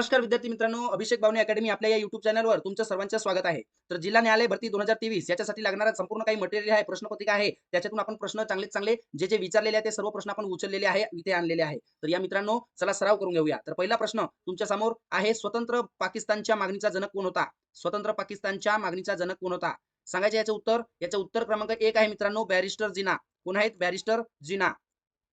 नमस्कार विद्यार्थी मित्रांनो अभिषेक बावणे अकॅडमी आपल्या या युट्यूब चॅनलवर तुमचं सर्वांचं स्वागत आहे. तर जिल्हा न्यायालय भरती दोन हजार तेवीस याच्यासाठी लागणारा संपूर्ण काही मटेरियल आहे प्रश्नपत्रिका आहे त्याच्यातून आपण प्रश्न चांगले चांगले जे जे विचारलेले आहे ते सर्व प्रश्न आपण उचललेले आहे इथे आणलेले आहे. तर या मित्रांनो चला सराव करून घेऊया. तर पहिला प्रश्न तुमच्यासमोर आहे स्वतंत्र पाकिस्तानच्या मागणीचा जनक कोण होता? स्वतंत्र पाकिस्तानच्या मागणीचा जनक कोण होता? सांगायचे याचं उत्तर याचं उत्तर क्रमांक एक आहे मित्रांनो बॅरिस्टर जिना. कोण आहेत? बॅरिस्टर जिना.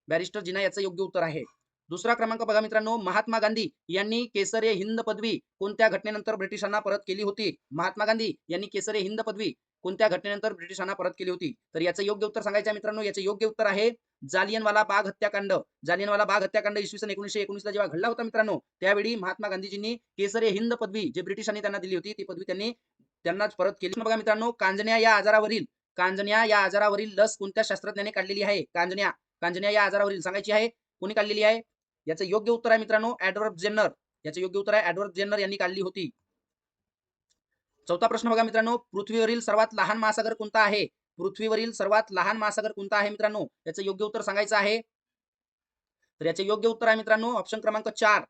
बॅरिस्टर जिना याचं योग्य उत्तर आहे. दुसरा क्रमांक बघा मित्रांनो महात्मा गांधी यांनी केसरे हिंद पदवी कोणत्या घटनेनंतर ब्रिटिशांना परत केली होती? महात्मा गांधी यांनी केसरे हिंद पदवी कोणत्या घटनेनंतर ब्रिटिशांना परत केली होती? तर याचं योग्य उत्तर सांगायचं मित्रांनो याचे योग्य उत्तर आहे जालियनवाला बाग हत्याकांड. जालियनवाला बाग हत्याकांड इसवी सन एकोणीशे एकोणीसला जेव्हा घडला होता मित्रांनो त्यावेळी महात्मा गांधीजींनी केसरे हिंद पदवी जे ब्रिटिशांनी त्यांना दिली होती ती पदवी त्यांनी त्यांनाच परत केली. बघा मित्रांनो कांजण्या या आजारावरील कांजण्या या आजारावरील लस कोणत्या शास्त्रज्ञाने काढलेली आहे? कांजण्या कांजण्या या आजारावरील सांगायची आहे कोणी काढलेली आहे? याचं योग्य उत्तर आहे मित्रांनो ऍडवर्ब जेन्नर याचं योग्य उत्तर आहे ऍडवर्ब जेन्नर यांनी काढली होती. चौथा प्रश्न बघा मित्रांनो पृथ्वीवरील सर्वात लहान महासागर कोणता आहे? पृथ्वीवरील सर्वात लहान महासागर कोणता आहे मित्रांनो? याचं योग्य उत्तर सांगायचं आहे. तर याचे योग्य उत्तर आहे मित्रांनो ऑप्शन क्रमांक चार.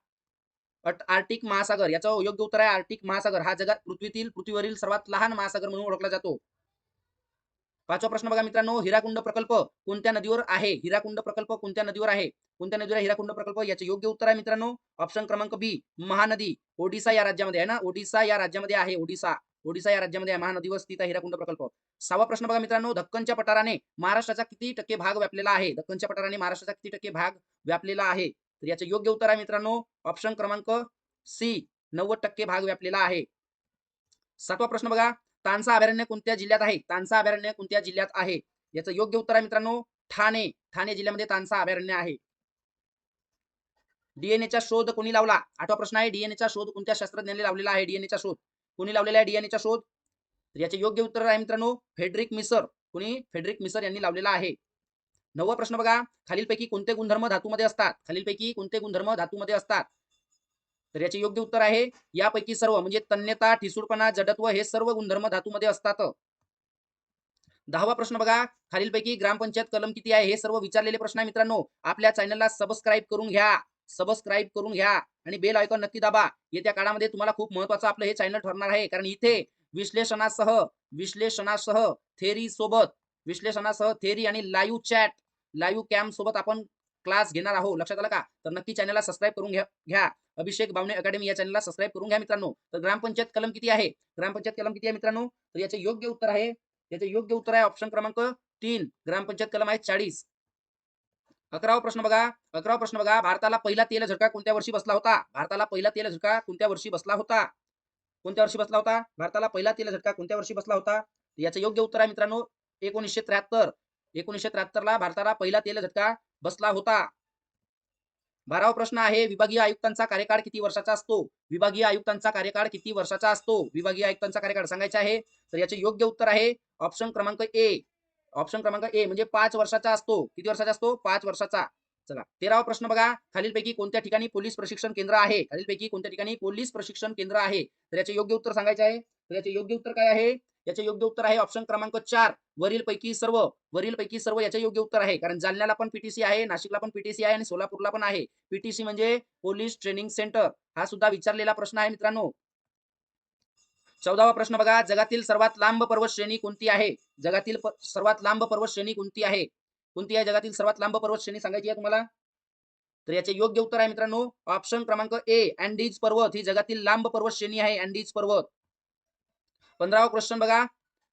आर्टिक महासागर. याचं योग्य उत्तर आहे आर्टिक महासागर. हा जगात पृथ्वीतील पृथ्वीवरील सर्वात लहान महासागर म्हणून ओळखला जातो. पाचवा प्रश्न बघा मित्रांनो हिराकुंड प्रकल्प कोणत्या नदीवर आहे? हिराकुंड प्रकल्प कोणत्या नदीवर आहे? कोणत्या नदीला हिराकुंड प्रकल्प याचे योग्य उत्तर आहे मित्रांनो. ऑप्शन क्रमांक बी महानदी. ओडिसा या राज्यामध्ये आहे ना? ओडिसा या राज्यामध्ये आहे ओडिसा. ओडिसा या राज्यामध्ये आहे. महानदीवर स्थित आहे हिराकुंड प्रकल्प. सहावा प्रश्न बघा मित्रांनो. दक्कनच्या पठाराने महाराष्ट्राचा किती टक्के भाग व्यापलेला आहे? दक्कनच्या पठाराने महाराष्ट्राचा किती टक्के भाग व्यापलेला आहे? तर याचे योग्य उत्तर आहे मित्रांनो. ऑप्शन क्रमांक सी नव्वद टक्के भाग व्यापलेला आहे. सातवा प्रश्न बघा. तानसा अभयारण्य कोणत्या जिल्ह्यात आहे? तानसा अभयारण्य कोणत्या जिल्ह्यात आहे? याचं योग्य उत्तर आहे मित्रांनो. ठाणे. ठाणे जिल्ह्यामध्ये तानसा अभयारण्य आहे. डीएनएचा शोध कोणी लावला? आठवा प्रश्न आहे डीएनएचा शोध कोणत्या शास्त्रज्ञाने लावलेला आहे? डीएनएचा शोध. कोणी लावलेला आहे डीएनएचा शोध? तर याचे योग्य उत्तर आहे मित्रांनो फेडरिक मिसर. कोणी? फेडरिक मिसर यांनी लावलेला आहे. नववा प्रश्न बघा. खालीलपैकी कोणते गुणधर्म धातूमध्ये असतात? खालीलपैकी कोणते गुणधर्म धातूमध्ये असतात? तर याचे योग्य उत्तर आहे यापैकी सर्व म्हणजे तन्यता ठिसूळपणा जडत्व हे सर्व गुणधर्म धातूमध्ये असतात. दहावा प्रश्न बघा. खालीलपैकी ग्रामपंचायत कलम किती आहे? हे सर्व विचारलेले प्रश्न आहे मित्रांनो. आपल्या चॅनलला सबस्क्राईब करून घ्या. सबस्क्राईब करून घ्या आणि बेल आयकॉन नक्की दाबा. येत्या काळामध्ये तुम्हाला खूप महत्वाचं आपलं हे चॅनल ठरणार आहे. कारण इथे विश्लेषणासह विश्लेषणासह थेरी सोबत विश्लेषणासह थेरी आणि लाईव्ह चॅट लाईव्ह कॅम्प सोबत आपण क्लास घेणार आहोत लक्षात आलं का? तर नक्की चॅनलला सबस्क्राईब करून घ्या घ्या. अभिषेक बावणे अकॅडमी या चॅनलला सबस्क्राईब करून घ्या मित्रांनो. तर ग्रामपंचायत कलम किती आहे? ग्रामपंचायत कलम किती आहे मित्रांनो? तर याचे योग्य उत्तर आहे याचे योग्य उत्तर आहे ऑप्शन क्रमांक तीन. ग्रामपंचायत कलम आहे चाळीस. अकरावा प्रश्न बघा. अकरावा प्रश्न बघा. भारताला पहिला तेल झटका कोणत्या वर्षी बसला होता? भारताला पहिला तेल झटका कोणत्या वर्षी बसला होता? कोणत्या वर्षी बसला होता? भारताला पहिला तेल झटका कोणत्या वर्षी बसला होता? याचं योग्य उत्तर आहे मित्रांनो एकोणीसशे त्र्याहत्तर. एकोणीसशे त्र्याहत्तर ला भारताला पहिला तेल झटका बसला होता. बारावा प्रश्न आहे विभागीय आयुक्तांचा कार्यकाळ किती वर्षाचा असतो? विभागीय आयुक्तांचा कार्यकाळ किती वर्षाचा असतो? विभागीय आयुक्तांचा कार्यकाळ सांगायचा आहे. तर याचे योग्य उत्तर आहे ऑप्शन क्रमांक ए. ऑप्शन क्रमांक ए म्हणजे पाच वर्षाचा असतो. किती वर्षाचा असतो? पाच वर्षाचा. चला तेरावा प्रश्न बघा. खालीलपैकी कोणत्या ठिकाणी पोलीस प्रशिक्षण केंद्र आहे? खालीलपैकी कोणत्या ठिकाणी पोलीस प्रशिक्षण केंद्र आहे? तर याचे योग्य उत्तर सांगायचे आहे. तर याचे योग्य उत्तर काय आहे? याचे योग्य उत्तर आहे ऑप्शन क्रमांक चार. वरील पैकी सर्व. वरील पैकी सर्व याचे योग्य उत्तर आहे. कारण जालन्याला पण पीटीसी आहे नाशिकला पण पीटीसी आहे आणि सोलापूरला पण आहे. पीटीसी म्हणजे पोलीस ट्रेनिंग सेंटर. हा सुद्धा विचारलेला प्रश्न आहे मित्रांनो. चौदावा प्रश्न बघा. जगातील सर्वात लांब पर्वत श्रेणी कोणती आहे? जगातील सर्वात लांब पर्वत श्रेणी कोणती आहे? कोणती आहे जगातील सर्वात लांब पर्वत श्रेणी? सांगायची आहे तुम्हाला? तर याचे योग्य उत्तर आहे मित्रांनो ऑप्शन क्रमांक ए अँडीज पर्वत. ही जगातील लांब पर्वत श्रेणी आहे अँडीज पर्वत. पंधरावा क्वेश्चन बघा.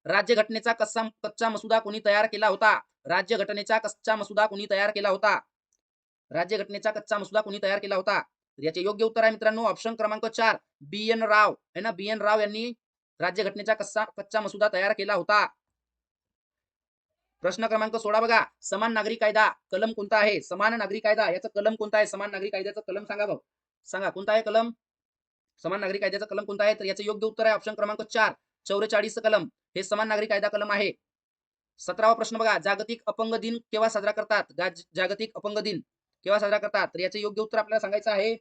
राज्यघटनेचा कच्चा कच्चा मसुदा कोणी तयार केला होता? राज्यघटनेचा कच्चा मसुदा कोणी तयार केला होता? राज्यघटनेचा कच्चा मसुदा कोणी तयार केला होता? याचे योग्य उत्तर आहे मित्रांनो ऑप्शन क्रमांक चार बी एन राव. है ना? बी एन राव यांनी राज्यघटनेचा कच्चा कच्चा मसुदा तयार केला होता? प्रश्न क्रमांक सोळा बघा. समान नागरी कायदा कलम कोणता आहे? समान नागरी कायदा याचा कलम कोणता आहे? समान नागरी कायद्याचा कलम सांगा भाऊ. सांगा कोणता आहे कलम? समान नागरी कायद्याचा कलम कोणता आहे? तर याचं योग्य उत्तर आहे ऑप्शन क्रमांक चार. चौवेचाळीस कलम. हे समान नागरी कायदा कलम आहे. सतरावा प्रश्न बघा. जागतिक अपंग दिन केव्हा साजरा करतात? जागतिक अपंग दिन केव्हा साजरा करतात? तर याचं योग्य उत्तर आपल्याला सांगायचं आहे.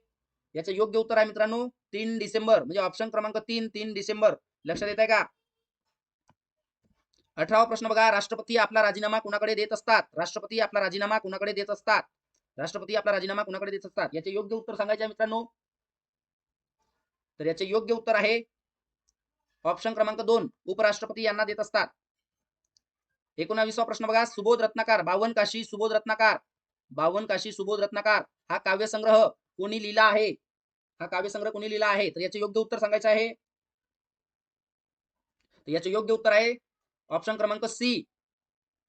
याचं योग्य उत्तर आहे मित्रांनो तीन डिसेंबर. म्हणजे ऑप्शन क्रमांक तीन तीन डिसेंबर. लक्षात येत आहे का? अठरावा प्रश्न बघा. राष्ट्रपती आपला राजीनामा कुणाकडे देत असतात? राष्ट्रपती आपला राजीनामा कुणाकडे देत असतात? राष्ट्रपती आपला राजीनामा कुणाकडे देत असतात? याचे योग्य उत्तर सांगायचे मित्रांनो. तर याचे योग्य उत्तर आहे ऑप्शन क्रमांक दोन. उपराष्ट्रपती यांना देत असतात. एकोणावीसवा प्रश्न बघा. सुबोध रत्नाकार बावन काशी सुबोध रत्नाकार. बावन काशी सुबोध रत्नाकार. हा काव्यसंग्रह कोणी लिहिला आहे? हा काव्यसंग्रह कोणी लिहिला आहे? तर याचे योग्य उत्तर सांगायचं आहे तर याचे योग्य उत्तर आहे ऑप्शन क्रमांक सी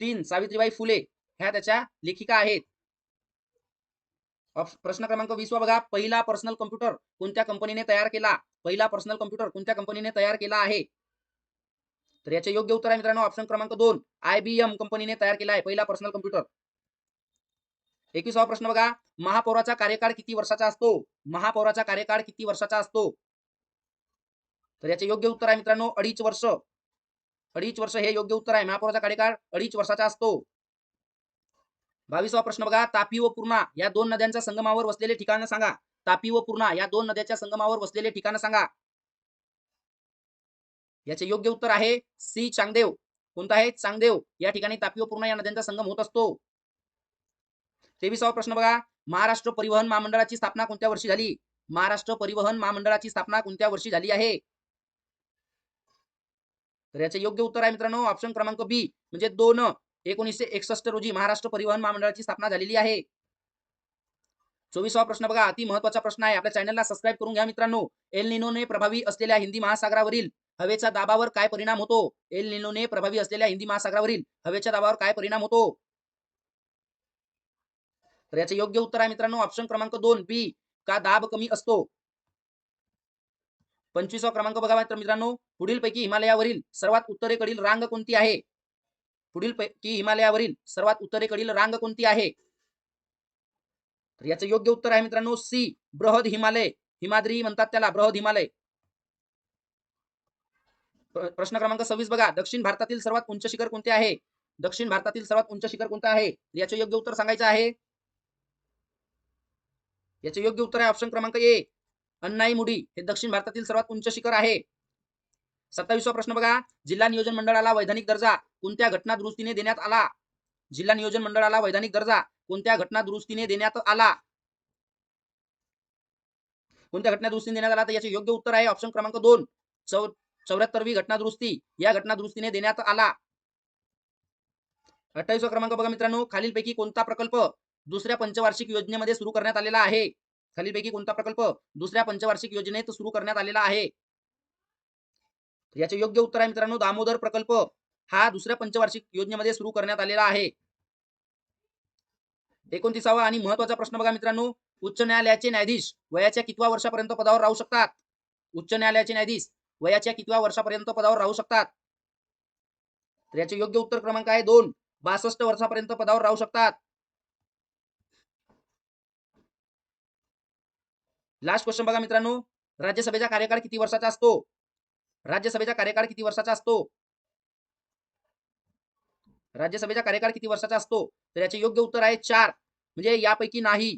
तीन सावित्रीबाई फुले. ह्या त्याच्या लेखिका आहेत. प्रश्न क्रमांक वीसवा बघा. पहिला पर्सनल कम्प्युटर कोणत्या कंपनीने तयार केला? पहिला पर्सनल कम्प्युटर कोणत्या कंपनीने तयार केला आहे? तर याचे योग्य उत्तर आहे मित्रांनो ऑप्शन क्रमांक दोन. आयबीएम कंपनीने तयार केला आहे. पहिला पर्सनल कम्प्युटर एकविसावा प्रश्न बघा. महापौराचा कार्यकाळ किती वर्षाचा असतो? महापौराचा कार्यकाळ किती वर्षाचा असतो? तर याचे योग्य उत्तर आहे मित्रांनो अडीच वर्ष. अडीच वर्ष हे योग्य उत्तर आहे. महापौराचा कार्यकाळ अडीच वर्षाचा असतो. बावीसवा प्रश्न बघा. तापी व पूर्णा या दोन नद्यांच्या संगमावर वसलेले ठिकाण सांगा. तापी व पूर्णा या दोन नद्यांच्या संगमावर वसलेले ठिकाण सांगा. याचे योग्य उत्तर आहे सी चांगदेव. कोणता आहे? चांगदेव. या ठिकाणी तापी व पूर्णा या नद्यांचा संगम होत असतो. तेवीसावा प्रश्न बघा. महाराष्ट्र परिवहन महामंडळाची स्थापना कोणत्या वर्षी झाली? महाराष्ट्र परिवहन महामंडळाची स्थापना कोणत्या वर्षी झाली आहे? तर याचं योग्य उत्तर आहे मित्रांनो ऑप्शन क्रमांक बी म्हणजे दोन एकोणीसशे एकसष्ट रोजी महाराष्ट्र परिवहन महामंडळाची स्थापना झालेली आहे. चोवीसावा प्रश्न बघा अति महत्त्वाचा प्रश्न आहे. आपल्या चॅनलला सबस्क्राईब करून घ्या मित्रांनो. एल निनोने प्रभावी असलेल्या हिंदी महासागरावरील हवेचा दाबावर काय परिणाम होतो? एल निनोने प्रभावी असलेल्या हिंदी महासागरावरील हवेच्या दाबावर काय परिणाम होतो? तर याचे योग्य उत्तर आहे मित्रांनो ऑप्शन क्रमांक दोन बी का दाब कमी असतो? पंचवीसवा क्रमांक बघा मात्र मित्रांनो. पुढील पैकी हिमालयावरील सर्वात उत्तरेकडील रांग कोणती आहे? पुढील पैकी हिमालयावरील सर्वात उत्तरेकडील रांग कोणती आहे? तर याचं योग्य उत्तर आहे मित्रांनो सी बृहद हिमालय. हिमाद्री म्हणतात त्याला बृहद हिमालय. प्रश्न क्रमांक सव्वीस बघा. दक्षिण भारतातील सर्वात उंच शिखर कोणते आहे? दक्षिण भारतातील सर्वात उंच शिखर कोणतं आहे? याचे योग्य उत्तर सांगायचं आहे. याचे योग्य उत्तर आहे ऑप्शन क्रमांक ए. अन्नाईमुडी हे दक्षिण भारतातील सर्वात उंच शिखर आहे. सत्तावीसवा प्रश्न बघा. जिल्हा नियोजन मंडळाला वैधानिक दर्जा कोणत्या घटना दुरुस्तीने देण्यात आला? जिल्हा नियोजन मंडळाला वैधानिक दर्जा कोणत्या घटना दुरुस्तीने देण्यात आला? कोणत्या घटना दुरुस्तीने देण्यात आला? तर याचे योग्य उत्तर आहे ऑप्शन क्रमांक दोन. चौ चौऱ्याहत्तरवी घटना दुरुस्ती या घटना दुरुस्तीने देण्यात आला. अठ्ठावीसवा क्रमांक बघा मित्रांनो. खालीलपैकी कोणता प्रकल्प दुसऱ्या पंचवार्षिक योजनेमध्ये सुरू करण्यात आलेला आहे? खालीलपैकी कोणता प्रकल्प दुसऱ्या पंचवार्षिक योजनेत सुरू करण्यात आलेला आहे? याचे योग्य उत्तर आहे मित्रांनो दामोदर प्रकल्प हा दुसऱ्या पंचवार्षिक योजनेमध्ये सुरू करण्यात आलेला आहे. एकोणतीसावा आणि महत्त्वाचा प्रश्न बघा मित्रांनो उच्च न्यायालयाचे न्यायाधीश वयाच्या कितव्या वर्षापर्यंत पदावर राहू शकतात? उच्च न्यायालयाचे न्यायाधीश वयाच्या कितव्या वर्षापर्यंत पदावर राहू शकतात? तर याचे योग्य उत्तर क्रमांक आहे दोन बासष्ट वर्षापर्यंत पदावर राहू शकतात. लास्ट क्वेश्चन बघा मित्रांनो. राज्यसभेचा कार्यकाळ किती वर्षाचा असतो? राज्यसभेचा कार्यकाळ किती वर्षाचा असतो? राज्यसभेचा कार्यकाळ किती वर्षाचा असतो? तर याचे योग्य उत्तर आहे चार. म्हणजे यापैकी नाही.